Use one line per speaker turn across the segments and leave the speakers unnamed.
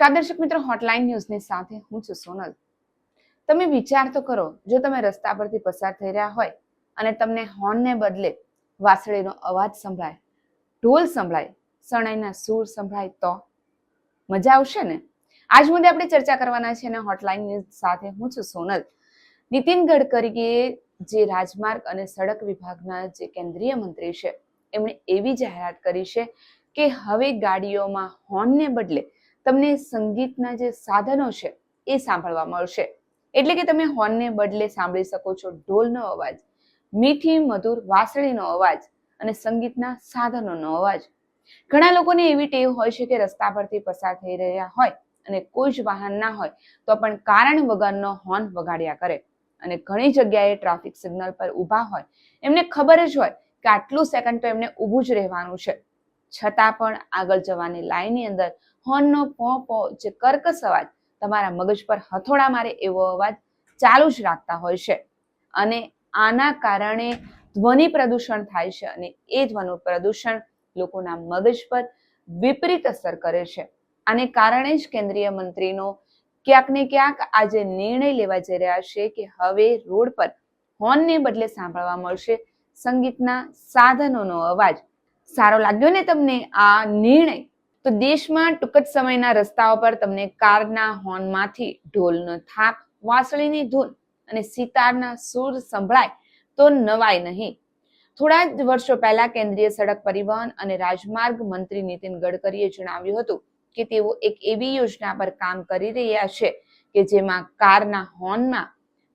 નમસ્કાર દર્શક મિત્રો હોટલાઇન ન્યૂઝની સાથે હું છું સોનલ. તમે વિચાર તો કરો, જો તમે રસ્તા પરથી પસાર થઈ રહ્યા હોય અને તમને હોર્નને બદલે વાસળીનો અવાજ સંભળાય, ઢોલ સંભળાય, શરણાઈના સૂર સંભળાય, તો મજા આવશે ને? આજ મુદ્દે આપણે ચર્ચા કરવાના છે અને હોટલાઇન ન્યૂઝ સાથે હું છું સોનલ. નીતિન ગડકરીએ જે રાજમાર્ગ અને સડક વિભાગના જે કેન્દ્રીય મંત્રી છે, એમણે એવી જાહેરાત કરી છે કે હવે ગાડીઓમાં હોર્નને બદલે તમને સંગીતના જે સાધનો છે એ સાંભળવા મળશે. એટલે કે તમે હોર્નને બદલે સાંભળી શકો છો ઢોલનો અવાજ, મીઠી, મધુર, વાંસળીનો અવાજ અને સંગીતના સાધનોનો અવાજ. ઘણા લોકોને એવી ટેવ હોય છે કે રસ્તા પરથી પસાર થઈ રહ્યા હોય અને કોઈ જ વાહન ના હોય તો પણ કારણ વગરનો હોર્ન વગાડ્યા કરે. અને ઘણી જગ્યાએ ટ્રાફિક સિગ્નલ પર ઊભા હોય, એમને ખબર જ હોય કે આટલું સેકન્ડ તો એમને ઊભું જ રહેવાનું છે. છતાં પણ આગળ જવાની લાઈનની અંદર હોર્નનો પો પો જે કર્કશ અવાજ તમારા મગજ પર હથોડા મારે એવો અવાજ ચાલુ જ રાખતા હોય છે. અને આના કારણે ધ્વનિ પ્રદૂષણ થાય છે અને એ ધ્વનિ પ્રદૂષણ લોકોના મગજ પર વિપરીત અસર કરે છે. આને કારણે જ કેન્દ્રીય મંત્રીનો ક્યાંક ને ક્યાંક આજે નિર્ણય લેવા જઈ રહ્યા છે કે હવે રોડ પર હોર્નને બદલે સાંભળવા મળશે સંગીતના સાધનોનો અવાજ. સારો લાગ્યો ને તમને આ નિર્ણય? તો દેશમાં ટૂંક જ સમયના રસ્તાઓ પર તમને કારના હોર્નમાંથી ઢોલનો થાપ વાંસળીની ધૂન અને સિતારના સૂર સંભળાય તો નવાય નહીં. થોડા જ વર્ષો પહેલા કેન્દ્રીય સડક પરિવહન અને રાજમાર્ગ મંત્રી નીતિન ગડકરીએ જણાવ્યું હતું કે તેઓ એક એવી યોજના પર કામ કરી રહ્યા છે કે જેમાં કારના હોર્નમાં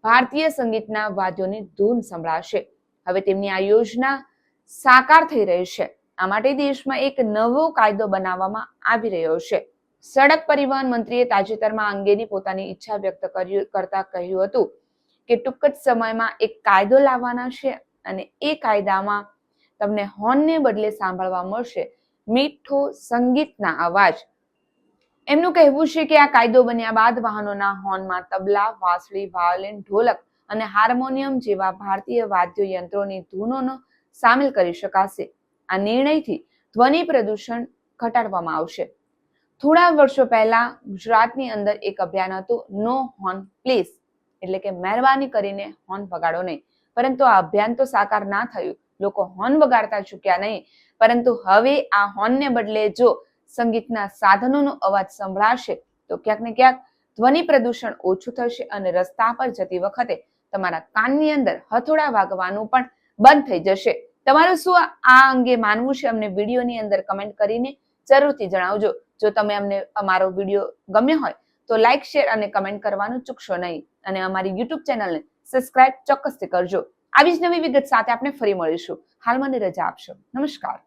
ભારતીય સંગીતના વાદ્યોની ધૂન સંભળાશે. હવે તેમની આ યોજના સાકાર થઈ રહી છે. આ માટે દેશમાં એક નવો કાયદો બનાવવામાં આવી રહ્યો છે. સડક પરિવહન મંત્રીએ તાજેતરમાં અંગેની પોતાની ઈચ્છા વ્યક્ત કરતા કહ્યું હતું કે ટૂંક જ સમયમાં એક કાયદો લાવવાના છે અને એ કાયદામાં તમને હોર્નને બદલે સાંભળવા મળશે મીઠો સંગીતના અવાજ. એમનું કહેવું છે કે આ કાયદો બન્યા બાદ વાહનોના હોર્નમાં તબલા, વાંસળી, વાયોલિન, ઢોલક અને હાર્મોનિયમ જેવા ભારતીય વાદ્ય યંત્રોની ધૂનોનો સામેલ કરી શકાશે. આ નિર્ણયથી ધ્વનિ પ્રદૂષણ ઘટાડવામાં આવશે. થોડા વર્ષો પહેલા ગુજરાતની અંદર એક અભિયાન હતું નો હોર્ન પ્લીઝ એટલે કે મહેરબાની કરીને હોર્ન વગાડો નહીં. પરંતુ આ અભિયાન તો સાકાર ના થયું. લોકો હોર્ન વગાડતા ચૂક્યા નહીં. પરંતુ હવે આ હોર્નને બદલે જો સંગીતના સાધનોનો અવાજ સંભળાશે, તો ક્યાંક ને ક્યાંક ધ્વનિ પ્રદૂષણ ઓછું થશે અને રસ્તા પર જતી વખતે તમારા કાનની અંદર હથોડા વાગવાનું પણ બંધ થઈ જશે. તમારું શું આ અંગે માનવું છે અમને વિડીયોની અંદર કમેન્ટ કરીને જરૂરથી જણાવજો. જો તમે અમને અમારો વીડિયો ગમ્યો હોય તો લાઇક શેર અને કમેન્ટ કરવાનું ચૂકશો નહીં. અને અમારી યુટ્યુબ ચેનલને સબસ્ક્રાઇબ ચોક્કસથી કરજો. આવી જ નવી વિગત સાથે આપણે ફરી મળીશું. હાલ મને રજા આપશો. નમસ્કાર.